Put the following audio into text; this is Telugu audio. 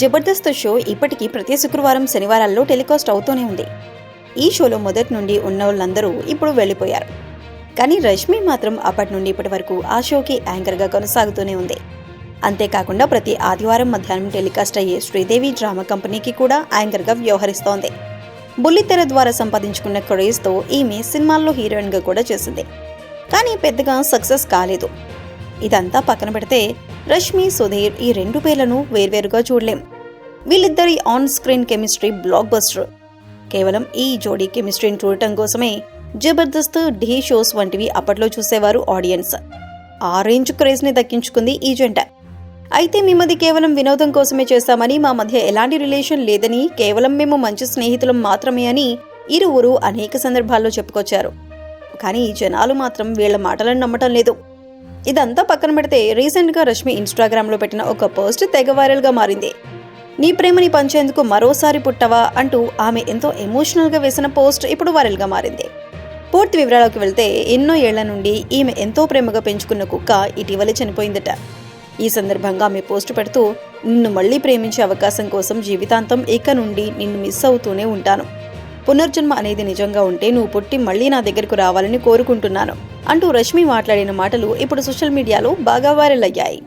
జబర్దస్త్ షో ఇప్పటికీ ప్రతి శుక్రవారం శనివారాల్లో టెలికాస్ట్ అవుతూనే ఉంది. ఈ షోలో మొదటి నుండి ఉన్న వాళ్ళందరూ ఇప్పుడు వెళ్ళిపోయారు. కానీ రష్మి మాత్రం అప్పటి నుండి ఇప్పటి వరకు ఆ షోకి యాంకర్గా కొనసాగుతూనే ఉంది. అంతేకాకుండా ప్రతి ఆదివారం మధ్యాహ్నం టెలికాస్ట్ అయ్యే శ్రీదేవి డ్రామా కంపెనీకి కూడా యాంకర్గా వ్యవహరిస్తోంది. బుల్లితెర ద్వారా సంపాదించుకున్న క్రేజ్తో ఈమె సినిమాల్లో హీరోయిన్గా కూడా చేసింది. కానీ పెద్దగా సక్సెస్ కాలేదు. ఇదంతా పక్కన పెడితే రష్మి సుధీర్ ఈ రెండు పేర్లను వేర్వేరుగా చూడలేం. వీళ్ళిద్దరి on screen chemistry blockbuster కేవలం ఈ జోడీ కెమిస్ట్రీని చూడటం కోసమే జబర్దస్త్ ఢీ షోస్ వంటివి అప్పట్లో చూసేవారు ఆడియన్స్. ఆ రేంజ్ క్రేజ్ని దక్కించుకుంది ఈ జంట. అయితే మేమది కేవలం వినోదం కోసమే చేస్తామని మా మధ్య ఎలాంటి రిలేషన్ లేదని కేవలం మేము మంచి స్నేహితులం మాత్రమే అని ఇరువురు అనేక సందర్భాల్లో చెప్పుకొచ్చారు. కానీ జనాలు మాత్రం వీళ్ళ మాటలను నమ్మటం లేదు. ఇదంతా పక్కన పెడితే రీసెంట్గా రష్మి ఇన్స్టాగ్రామ్లో పెట్టిన ఒక పోస్ట్ తెగ వైరల్గా మారింది. నీ ప్రేమని పంచేందుకు మరోసారి పుట్టవా అంటూ ఆమె ఎంతో ఎమోషనల్గా వేసిన పోస్ట్ ఇప్పుడు వైరల్గా మారింది. పూర్తి వివరాలకు వెళ్తే ఎన్నో ఏళ్ళ నుండి ఈమె ఎంతో ప్రేమగా పెంచుకున్న కుక్క ఇటీవలే చనిపోయిందట. ఈ సందర్భంగా ఆమె పోస్ట్ పెడుతూ నిన్ను మళ్ళీ ప్రేమించే అవకాశం కోసం జీవితాంతం ఇక నుండి నిన్ను మిస్ అవుతూనే ఉంటాను. పునర్జన్మ అనేది నిజంగా ఉంటే నువ్వు పుట్టి మళ్ళీ నా దగ్గరకు రావాలని కోరుకుంటున్నాను. అంటూ రష్మి మాట్లాడిన మాటలు ఇప్పుడు సోషల్ మీడియాలో బాగా వైరల్ అయ్యాయి.